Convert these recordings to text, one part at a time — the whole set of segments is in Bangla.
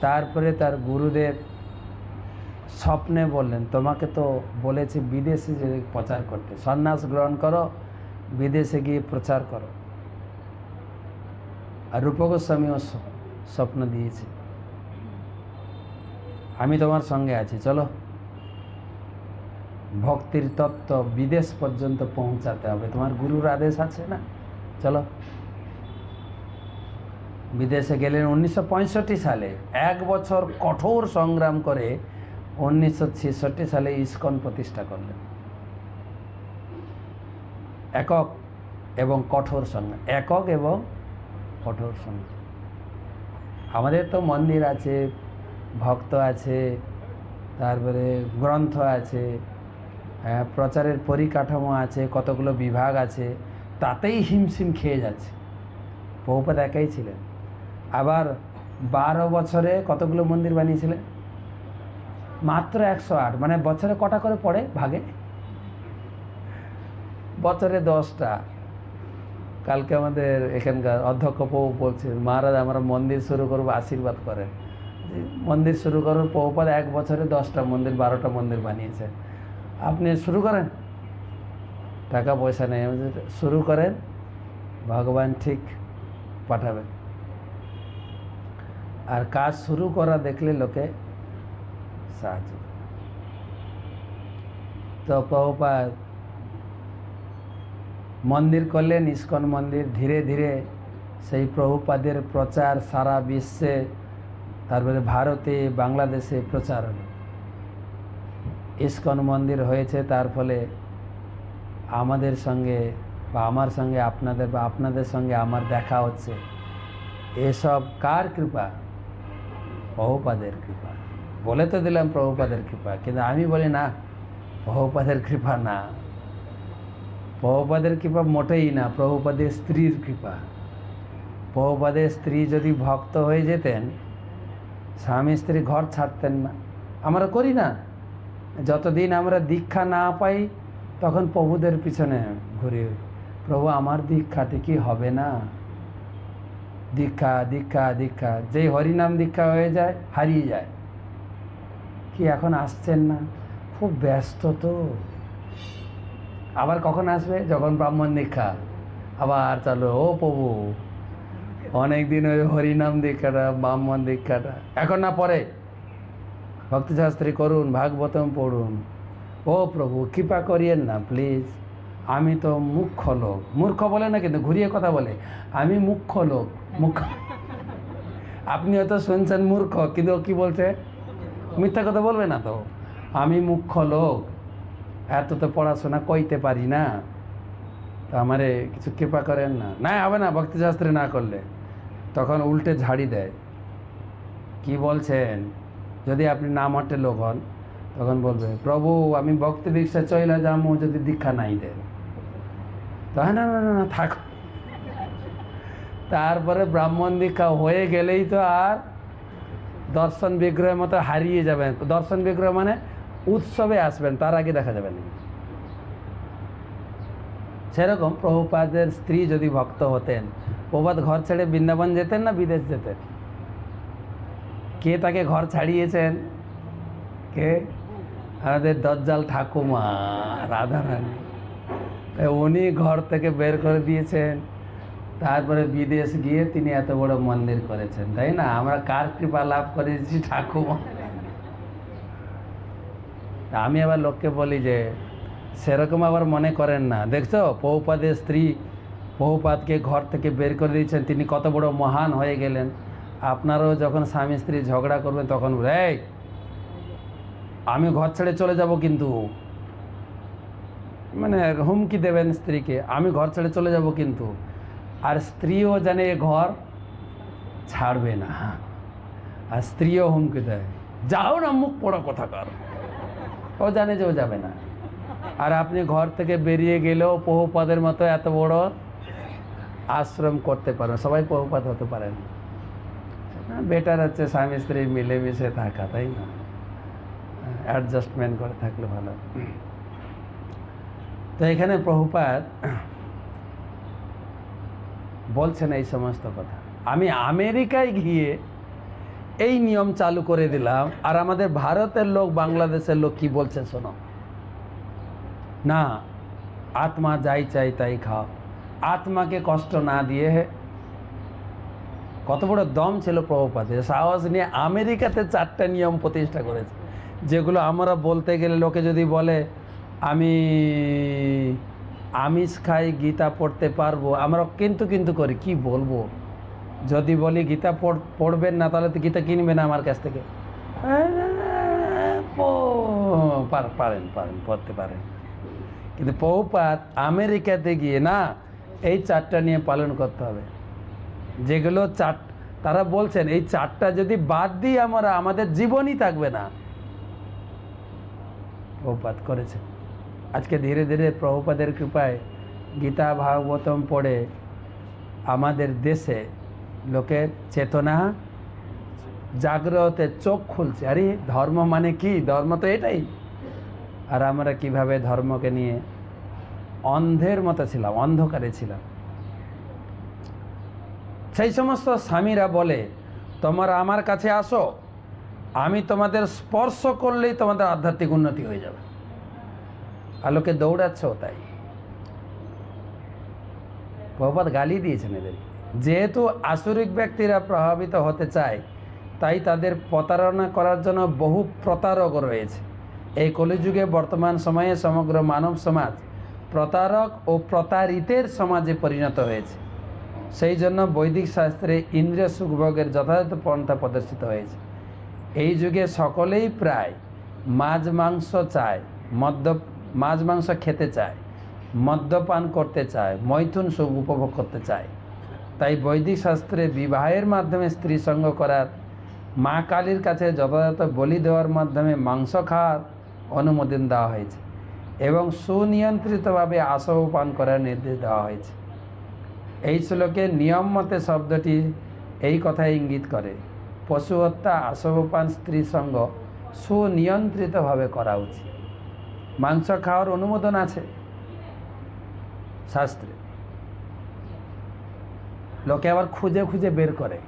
তারপরে তার গুরুদেব স্বপ্নে বললেন, তোমাকে তো বলেছে বিদেশে যে প্রচার করতে। সন্ন্যাস গ্রহণ করো, বিদেশে গিয়ে প্রচার করো। আর রূপগোস্বামীও স্বপ্ন দিয়েছে। আমি তোমার সঙ্গে আছি, চলো। ভক্তির তত্ত্ব বিদেশ পর্যন্ত পৌঁছাতে হবে। তোমার গুরুর আদেশ আছে না? চলো। বিদেশে গেলেন উনিশশো পঁয়ষট্টি সালে। এক বছর কঠোর সংগ্রাম করে উনিশশো ছেষট্টি সালে ইস্কন প্রতিষ্ঠা করলেন। একক এবং কঠোর সংগ্রাম একক এবং কঠোর সংগ্রাম। আমাদের তো মন্দির আছে ভক্ত আছে তারপরে গ্রন্থ আছে হ্যাঁ, প্রচারের পরিকাঠামো আছে কতগুলো বিভাগ আছে তাতেই হিমশিম খেয়ে যাচ্ছে। বহুপাত একাই ছিলেন। আবার বারো বছরে কতগুলো মন্দির বানিয়েছিলেন মাত্র একশো আট মানে বছরে কটা করে পড়ে ভাগে? বছরে দশটা। কালকে আমাদের এখানকার অধ্যক্ষ প্রভু বলছেন মহারাজ, আমরা মন্দির শুরু করব, আশীর্বাদ করেন। মন্দির শুরু করার প্রভুপাদ এক বছরে দশটা মন্দির, বারোটা মন্দির বানিয়েছে। আপনি শুরু করেন। টাকা পয়সা নেই, শুরু করেন, ভগবান ঠিক পাঠাবেন। আর কাজ শুরু করা দেখলে লোকে সাহায্য। তো প্রভুপাদ মন্দির করলেন, ইস্কন মন্দির, ধীরে ধীরে সেই প্রভুপাদের প্রচার সারা বিশ্বে, তারপরে ভারতে, বাংলাদেশে প্রচার হলো। ইস্কন মন্দির হয়েছে, তার ফলে আমাদের সঙ্গে বা আমার সঙ্গে আপনাদের বা আপনাদের সঙ্গে আমার দেখা হচ্ছে। এসব কার কৃপা? প্রভুপাদের কৃপা। বলে তো দিলাম প্রভুপাদের কৃপা, কিন্তু আমি বলি না, প্রভুপাদের কৃপা না। প্রভুপাদের কৃপা মোটেই না, প্রভুপাদের স্ত্রীর কৃপা। প্রভুপাদের স্ত্রী যদি ভক্ত হয়ে যেতেন, স্বামী স্ত্রী ঘর ছাড়তেন না। আমরা করি না। যতদিন আমরা দীক্ষা না পাই, তখন প্রভুদের পিছনে ঘুরি। প্রভু, আমার দীক্ষাতে কি হবে না? দীক্ষা দীক্ষা দীক্ষা। যেই হরিনাম দীক্ষা হয়ে যায়, হারিয়ে যায়। কি এখন আসছেন না? খুব ব্যস্ত তো। আবার কখন আসবে? যখন ব্রাহ্মণ দীক্ষা। আবার চলো, ও প্রভু, অনেক দিন ওই হরিনাম দীক্ষাটা, ব্রাহ্মণ দীক্ষাটা। এখন না পরে? ভক্তিশাস্ত্রী করুন, ভাগবতম পড়ুন। ও প্রভু, কৃপা করিয়েন না, প্লিজ। আমি তো মুখ্য লোক। মূর্খ বলে না কিন্তু, ঘুরিয়ে কথা বলে। আমি মুখ্য লোক মুখ্য আপনি হয়তো শুনছেন মূর্খ, কিন্তু কি বলছে? মিথ্যা কথা বলবে না তো। আমি মুখ্য লোক, এত তো পড়াশোনা কইতে পারি না। তো আমারে কিছু কৃপা করেন না। না, হবে না ভক্তিশাস্ত্রে না করলে। তখন উল্টে ঝাড়ি দেয়। কি বলছেন? যদি আপনি না মঠে লোক হন, তখন বলবে, প্রভু, আমি ভক্তি দীক্ষা চইলা যাব যদি দীক্ষা নাই দেন। তো না না না, থাক। তারপরে ব্রাহ্মণ দীক্ষা হয়ে গেলেই তো আর দর্শন বিগ্রহের মতো হারিয়ে যাবেন। দর্শন বিগ্রহ মানে উৎসবে আসবেন, তার আগে দেখা যাবে না। সেরকম প্রভুপাদের স্ত্রী যদি ভক্ত হতেন, প্রভাত ঘর ছেড়ে বৃন্দাবন যেতেন না বিদেশ যেতেন? কে তাকে ঘর ছাড়িয়েছেন? কে? আমাদের দজ্জাল ঠাকুমা, রাধারানী। উনি ঘর থেকে বের করে দিয়েছেন। তারপরে বিদেশ গিয়ে তিনি এত বড় মন্দির করেছেন, তাই না? আমরা কার কৃপা লাভ করেছি ঠাকুমা? আমি আবার লোককে বলি যে, সেরকম আবার মনে করেন না। দেখছ, পৌপাদের স্ত্রী পৌপাদকে ঘর থেকে বের করে দিয়েছেন, তিনি কত বড় মহান হয়ে গেলেন। আপনারাও যখন স্বামী স্ত্রী ঝগড়া করবেন তখন, এই, আমি ঘর ছেড়ে চলে যাব কিন্তু। মানে হুমকি দেবেন স্ত্রীকে, আমি ঘর ছেড়ে চলে যাব কিন্তু। আর স্ত্রীও জানে এ ঘর ছাড়বে না। আর স্ত্রীও হুমকি দেয়, যাও না, মুখ পড়া কথা কর ও জানে যে ও যাবে না। আর আপনি ঘর থেকে বেরিয়ে গেলেও বহুপদের মতো এত বড় আশ্রম করতে পারেন সবাই বহুপদ হতে পারেন বেটার হচ্ছে স্বামী স্ত্রী মিলেমিশে থাকা, তাই না? অ্যাডজাস্টমেন্ট করে থাকলে ভালো। তো এখানে প্রভুপাত বলছেন এই সমস্ত কথা। আমি আমেরিকায় গিয়ে এই নিয়ম চালু করে দিলাম, আর আমাদের ভারতের লোক, বাংলাদেশের লোক কি বলছে শোনো। না, আত্মা যাই চাই তাই খাও। আত্মাকে কষ্ট না দিয়ে হে কত বড় দম ছিল প্রভুপাতের সাহস নিয়ে আমেরিকাতে চারটা নিয়ম প্রতিষ্ঠা করেছে। যেগুলো আমরা বলতে গেলে লোকে যদি বলে, আমি আমিষ খাই, গীতা পড়তে পারব। আমরা কিন্তু কিন্তু করি, কি বলব? যদি বলি গীতা পড় পড়বেন না, তাহলে তো গীতা কিনবে না আমার কাছ থেকে। পারেন পারেন, পড়তে পারেন। কিন্তু পৌপাত, আমেরিকাতে গিয়ে না, এই চারটা নিয়ে পালন করতে হবে। যেগুলো চার তারা বলছেন, এই চারটা যদি বাদ দিই আমরা, আমাদের জীবনই থাকবে না। প্রভুপাত করেছে। আজকে ধীরে ধীরে প্রভুপাদের কৃপায় গীতা ভাগবতম পড়ে আমাদের দেশে লোকের চেতনা জাগ্রতে চোখ খুলছে। আরে, ধর্ম মানে কি? ধর্ম তো এটাই। আর আমরা কীভাবে ধর্মকে নিয়ে অন্ধের মতো ছিলাম, অন্ধকারে ছিলাম? সেই সমস্ত স্বামীরা বলে, তোমরা আমার কাছে আসো, আমি তোমাদের স্পর্শ করলেই তোমাদের আধ্যাত্মিক উন্নতি হয়ে যাবে। আলোকে দৌড়াচ্ছ তাই। প্রভাত গালি দিয়েছেন এদের যেহেতু আসরিক ব্যক্তিরা প্রভাবিত হতে চায়, তাই তাদের প্রতারণা করার জন্য বহু প্রতারক রয়েছে। এই কলিযুগে বর্তমান সময়ে সমগ্র মানব সমাজ প্রতারক ও প্রতারিতের সমাজে পরিণত হয়েছে। সেই জন্য বৈদিক শাস্ত্রে ইন্দ্রিয় সুখভোগের যথাযথ পন্থা প্রদর্শিত হয়েছে। এই যুগে সকলেই প্রায় মাছ, মাংস চায় মদ্য মাছ মাংস খেতে চায়, মদ্যপান করতে চায়, মৈথুন সুখ উপভোগ করতে চায়। তাই বৈদিক শাস্ত্রে বিবাহের মাধ্যমে স্ত্রী সঙ্গ করার, মা কালীর কাছে যথাযথ বলি দেওয়ার মাধ্যমে মাংস খাওয়ার অনুমোদন দেওয়া হয়েছে এবং সুনিয়ন্ত্রিতভাবে আসব পান করার নির্দেশ দেওয়া হয়েছে। এই শ্লোকে নিয়ম মতে শব্দটি এই কথাই ইঙ্গিত করে পশু হত্যা আসবপান স্ত্রী সঙ্গ সুনিয়ন্ত্রিতভাবে করা উচিত। মাংস খাওয়ার অনুমোদন আছে? শাস্ত্রে। লোকে আবার খুঁজে খুঁজে বের করে।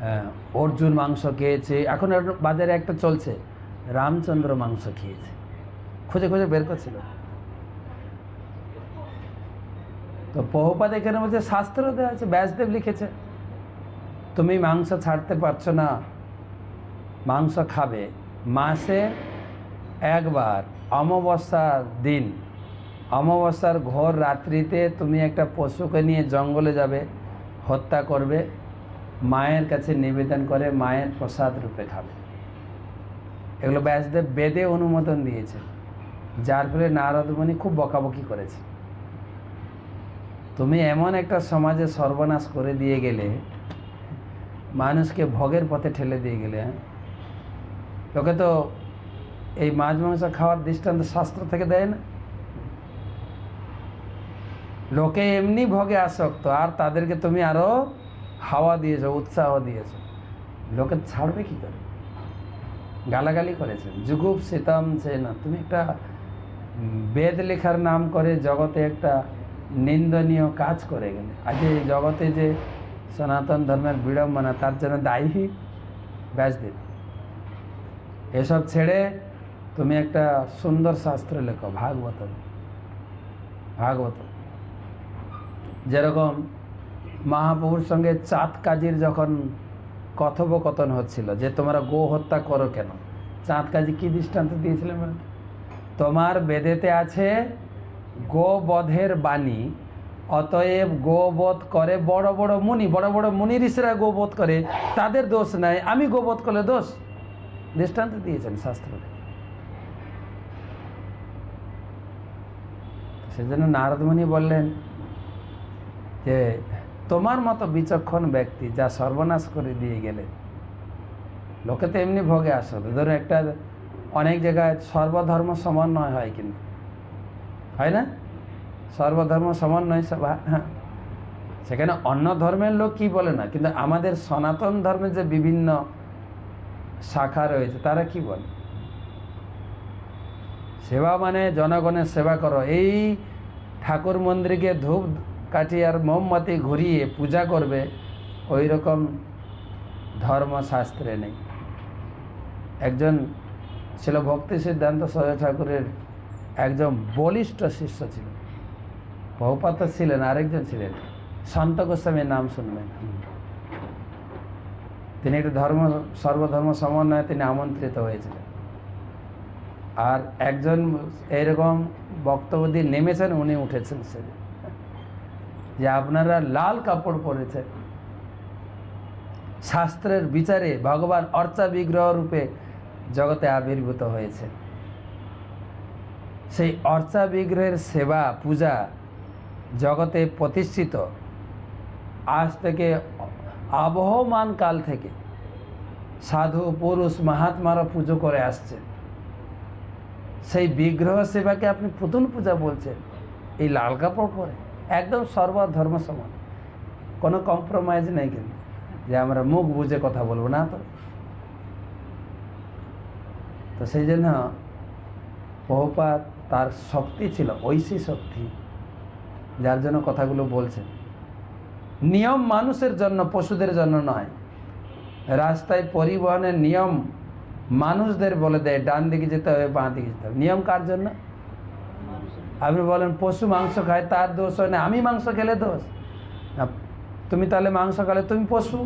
হ্যাঁ, অর্জুন মাংস খেয়েছে এখন বাজারে একটা চলছে রামচন্দ্র মাংস খেয়েছে। খুঁজে খুঁজে বের করছিল। তো বহুপাত এখানে বলছে শাস্ত্র দেওয়া আছে ব্যাসদেব লিখেছে। তুমি মাংস ছাড়তে পারছ না। মাংস খাবে। মাসে একবার অমাবস্যার দিন। অমাবস্যার ঘোর রাত্রিতে তুমি একটা পশুকে নিয়ে জঙ্গলে যাবে, হত্যা করবে, মায়ের কাছে নিবেদন করে মায়ের প্রসাদ রূপে খাবে। এগুলো ব্যাসদেব বেদে অনুমোদন দিয়েছে যার ফলে নারদমণি খুব বকাবকি করেছে। তুমি এমন একটা সমাজে সর্বনাশ করে দিয়ে গেলে, মানুষকে ভোগের পথে ঠেলে দিয়ে গেলে হ্যাঁ? লোকে তো এই মাছ মাংস খাওয়ার দৃষ্টান্ত শাস্ত্র থেকে দেয় না লোকে এমনি ভোগে আসক্ত, আর তাদেরকে তুমি আরও হাওয়া দিয়েছ, উৎসাহ দিয়েছ। লোকে ছাড়বে কি করে? গালাগালি করেছেন। যুগুপ শীতম সে না তুমি একটা বেদ লেখার নাম করে জগতে একটা নিন্দনীয় কাজ করে গেলে। আজ এই জগতে যে সনাতন ধর্মের বিড়ম্বনা, তার জন্য দায়ী ব্যাসদেব। এসব ছেড়ে তুমি একটা সুন্দর শাস্ত্র লেখো ভাগবত ভাগবত যেরকম মহাপ্রভুর সঙ্গে চাঁদ কাজীর যখন কথোপকথন হচ্ছিল, যে তোমরা গো হত্যা করো কেন? চাঁদ কাজী কি দৃষ্টান্ত দিয়েছিলেন তোমার বেদেতে আছে গোবধের বাণী, অতএব গোবধ করে বড় বড় মুনি, বড় বড় মুনি ঋষিরা গোবধ করে, তাদের দোষ নাই, আমি গোবধ করলে দোষ? দৃষ্টান্ত দিয়েছেন শাস্ত্রে সেজন্য নারদমণি বললেন যে, তোমার মতো বিচক্ষণ ব্যক্তি যা সর্বনাশ করে দিয়ে গেলে, লোকে তো এমনি ভোগে আসলে ধরুন একটা অনেক জায়গায় সর্বধর্ম সমন্বয় হয় কিন্তু। হয় না? সর্বধর্ম সমন্বয় সভা হ্যাঁ। সেখানে অন্য ধর্মের লোক কি বলে না? কিন্তু আমাদের সনাতন ধর্মের যে বিভিন্ন শাখা রয়েছে, তারা কি বলে? সেবা মানে জনগণের সেবা করো। এই ঠাকুর মন্দিরকে ধূপ কাঠি আর মোমবাতি ঘুরিয়ে পূজা করবে ওই রকম ধর্মশাস্ত্রে নেই। একজন ছিল ভক্তি সিদ্ধান্ত সদয় ঠাকুরের একজন বলিষ্ঠ শিষ্য ছিল। বহুপাত ছিলেন, আরেকজন ছিলেন। সন্ত গোস্বামীর নাম শুনবেন। তিনি একটু ধর্ম, সর্বধর্ম সমন্বয়ে তিনি আমন্ত্রিত হয়েছিলেন। আর একজন এইরকম বক্তব্য দিয়ে নেমেছেন, উনি উঠেছেন সেদিন। যে আপনারা লাল কাপড় পরেছেন। শাস্ত্রের বিচারে ভগবান অর্চা বিগ্রহ রূপে জগতে আবির্ভূত হয়েছে সেই অর্চা বিগ্রহের সেবা, পূজা জগতে প্রতিষ্ঠিত। আজ থেকে আবহমান কাল থেকে সাধু, পুরুষ, মহাত্মারা পুজো করে আসছেন। সেই বিগ্রহ সেবাকে আপনি পুতুল পূজা বলছেন। এই লাল কাপড় পরে, একদম সর্বধর্ম সমান। কোনো কম্প্রোমাইজ নেই কিন্তু, যে আমরা মুখ বুঝে কথা বলব না তো। তো সেই জন্য বহুপাত তার শক্তি ছিল, ঐশী শক্তি, যার জন্য কথাগুলো বলছেন। নিয়ম মানুষের জন্য, পশুদের জন্য নয়। রাস্তায় পরিবহনের নিয়ম মানুষদের বলে দেয়, ডান দিকে যেতে হবে, বাঁ দিকে যেতে হবে। নিয়ম কার জন্য? আপনি বলেন, পশু মাংস খায়, তার দোষ হয় না। আমি মাংস খেলে দোষ? তুমি তাহলে মাংস খেলে, তুমি পশু?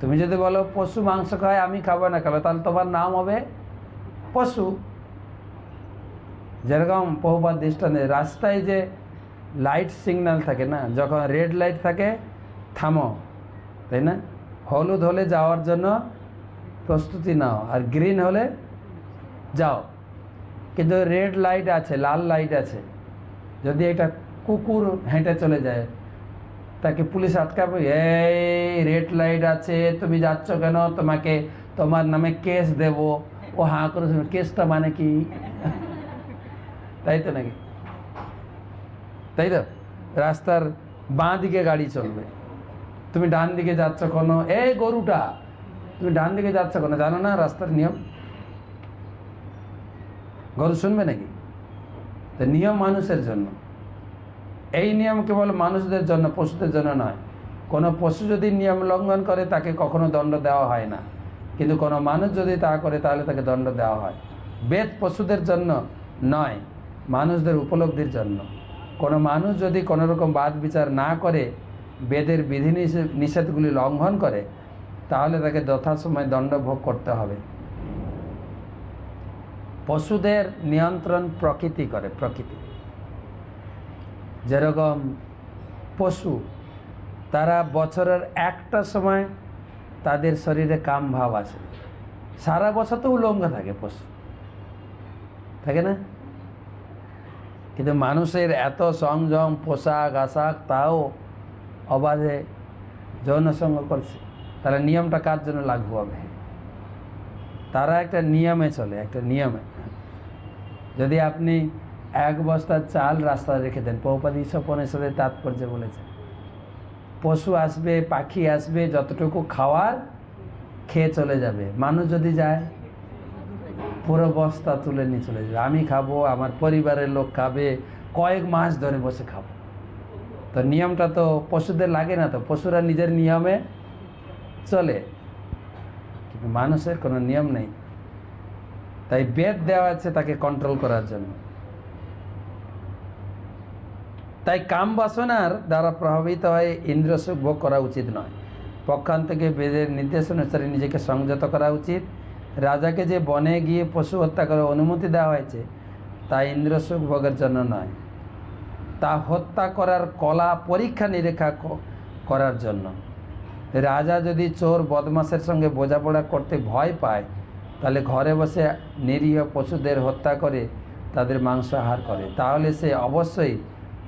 তুমি যদি বলো, পশু মাংস খায়, আমি খাব না খাব তাহলে তোমার নাম হবে পশু। যেরকম বহুবার দৃষ্টান্তে, রাস্তায় যে লাইট সিগন্যাল থাকে না, যখন রেড লাইট থাকে, থামো, তাই না? হলুদ হলে যাওয়ার জন্য প্রস্তুতি নাও আর গ্রিন হলে যাও। কিন্তু রেড লাইট আছে, লাল লাইট আছে। যদি একটা কুকুর হেঁটে চলে যায়, তাকে পুলিশ আটকাবে, এই রেড লাইট আছে, তুমি যাচ্ছ কেন? তোমাকে, তোমার নামে কেস দেব। ও হাঁ করে কেসটা মানে কি? তাই তো নাকি? তাই তো? রাস্তার বাঁ দিকে গাড়ি চলবে। তুমি ডান দিকে যাচ্ছ কোনো এই গরুটা, তুমি ডান দিকে যাচ্ছ কোনো, জানো না রাস্তার নিয়ম? গরু শুনবে নাকি? নিয়ম মানুষের জন্য। এই নিয়ম কেবল মানুষদের জন্য, পশুদের জন্য নয়। কোনো পশু যদি নিয়ম লঙ্ঘন করে, তাকে কখনো দণ্ড দেওয়া হয় না। কিন্তু কোনো মানুষ যদি তা করে, তাহলে তাকে দণ্ড দেওয়া হয়। বেদ পশুদের জন্য নয়, মানুষদের উপলব্ধির জন্য। কোনো মানুষ যদি কোনোরকম বাদ বিচার না করে বেদের বিধি নিষেধগুলি লঙ্ঘন করে, তাহলে তাকে যথাসময় দণ্ড ভোগ করতে হবে। পশুদের নিয়ন্ত্রণ প্রকৃতি করে, প্রকৃতি। যেরকম পশু, তারা বছরের একটা সময় তাদের শরীরে কাম ভাব আছে সারা বছর তো উলঙ্গ থাকে পশু। থাকে না? কিন্তু মানুষের এত সংযম পোশাক, আশাক, তাও অবাধে যৌনসঙ্গ করছে। তাহলে নিয়মটা কার জন্য লাগু হবে? তারা একটা নিয়মে চলে, একটা নিয়মে। যদি আপনি এক বস্তা চাল রাস্তায় রেখে দেন, পৌপাদি সপনের সাথে তাৎপর্য বলেছে। পশু আসবে, পাখি আসবে, যতটুকু খাওয়ার খেয়ে চলে যাবে। মানুষ যদি যায়, পুরো বস্তা তুলে নিয়ে চলে যাবে। আমি খাব, আমার পরিবারের লোক খাবে, কয়েক মাস ধরে বসে খাব। তো নিয়মটা তো পশুদের লাগে না তো, পশুরা নিজের নিয়মে চলে। কিন্তু মানুষের কোনো নিয়ম নেই। তাই বেদ দেওয়া আছে তাকে কন্ট্রোল করার জন্য। তাই কাম বাসনার দ্বারা প্রভাবিত হয়ে ইন্দ্র সুখ ভোগ করা উচিত নয়। পক্ষান থেকে বেদের নির্দেশ অনুসারে নিজেকে সংযত করা উচিত। রাজাকে যে বনে গিয়ে পশু হত্যা করার অনুমতি দেওয়া হয়েছে, তা ইন্দ্র সুখ ভোগের জন্য নয়। তা হত্যা করার কলা পরীক্ষা নিরীক্ষা করার জন্য। রাজা যদি চোর বদমাসের সঙ্গে বোঝাপড়া করতে ভয় পায়, তাহলে ঘরে বসে নিরীহ পশুদের হত্যা করে তাদের মাংস আহার করে। তাহলে সে অবশ্যই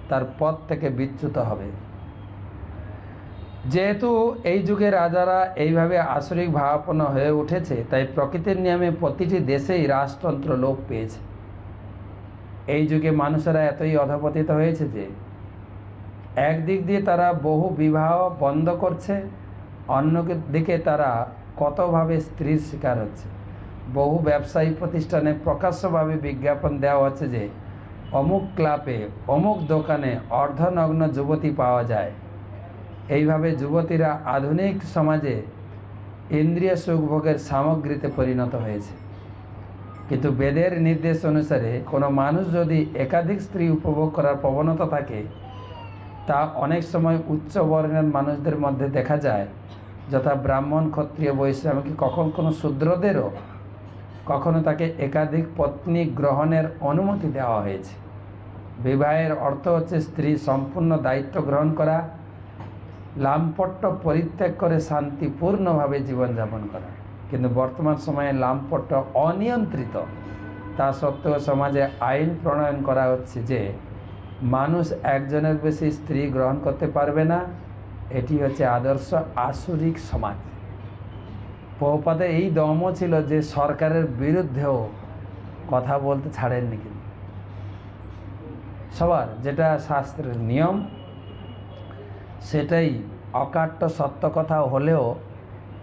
তার পথ থেকে বিচ্যুত হবে। যেহেতু এই যুগে রাজারা এইভাবে আসরিক ভাবাপন্ন হয়ে উঠেছে, তাই প্রকৃতির নিয়মে প্রতিটি দেশেই রাজতন্ত্র লোপ পেয়েছে। এই যুগে মানুষেরা এতই অধপতিত হয়েছে যে একদিক দিয়ে তারা বহু বিবাহ বন্ধ করছে, অন্য দিকে তারা কতভাবে স্ত্রীর শিকার হচ্ছে। বহু ব্যবসায়ী প্রতিষ্ঠানে প্রকাশ্যভাবে বিজ্ঞাপন দেওয়া হচ্ছে যে অমুক ক্লাবে অমুক দোকানে অর্ধনগ্ন যুবতী পাওয়া যায়। এইভাবে যুবতীরা আধুনিক সমাজে ইন্দ্রিয় সুখভোগের সামগ্রীতে পরিণত হয়েছে। কিন্তু বেদের নির্দেশ অনুসারে কোনো মানুষ যদি একাধিক স্ত্রী উপভোগ করার প্রবণতা থাকে, তা অনেক সময় উচ্চ বর্ণের মানুষদের মধ্যে দেখা যায়, যথা ব্রাহ্মণ, ক্ষত্রিয়, বৈশ্য, এমনকি কখন কোনো শূদ্রদেরও কখনো তাকে একাধিক পত্নী গ্রহণের অনুমতি দেওয়া হয়েছে। বিবাহের অর্থ হচ্ছে স্ত্রী সম্পূর্ণ দায়িত্ব গ্রহণ করা লামপট্ট পরিত্যাগ করে শান্তিপূর্ণভাবে জীবনযাপন করা। কিন্তু বর্তমান সময়ে লামপট্ট অনিয়ন্ত্রিত। তা সত্ত্বেও সমাজে আইন প্রণয়ন করা হচ্ছে যে, মানুষ একজনের বেশি স্ত্রী গ্রহণ করতে পারবে না। এটি হচ্ছে আদর্শ আসুরিক সমাজ। বহুপাতে এই দমও ছিল যে, সরকারের বিরুদ্ধেও কথা বলতে ছাড়েননি কিন্তু সবার যেটা শাস্ত্রের নিয়ম, সেটাই অকাট্য সত্য কথা হলেও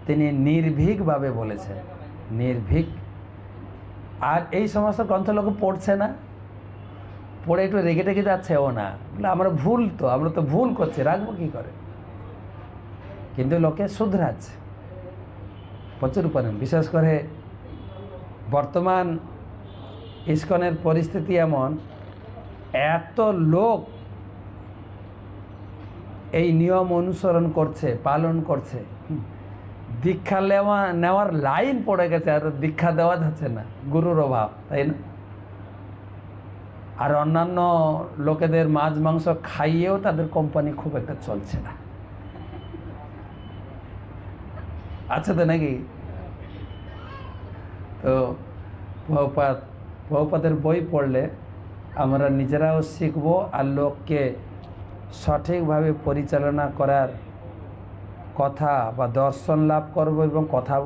তিনি নির্ভীকভাবে বলেছেন নির্ভীক। আর এই সমস্ত গ্রন্থ লোক পড়ছে না। পড়ে একটু রেগে টেগে যাচ্ছে ও না। আমরা ভুল তো, আমরা তো ভুল করছি, রাখব কী করে? কিন্তু লোকে শুধরাচ্ছে। প্রচুর পরিমাণ। বিশেষ করে বর্তমান ইস্কনের পরিস্থিতি এমন, এত লোক এই নিয়ম অনুসরণ করছে, পালন করছে। দীক্ষা নেওয়া, নেওয়ার লাইন পড়ে গেছে, আর দীক্ষা দেওয়া যাচ্ছে না, গুরুর অভাব, তাই না? আর অন্যান্য লোকেদের মাছ, মাংস খাইয়েও তাদের কোম্পানি খুব একটা চলছে না। আছে তো নাকি? তো বহুপাত, বহুপাতের বই পড়লে আমরা নিজেরাও শিখব, আর লোককে সঠিকভাবে পরিচালনা করার কথা বা দর্শন লাভ করব এবং কথা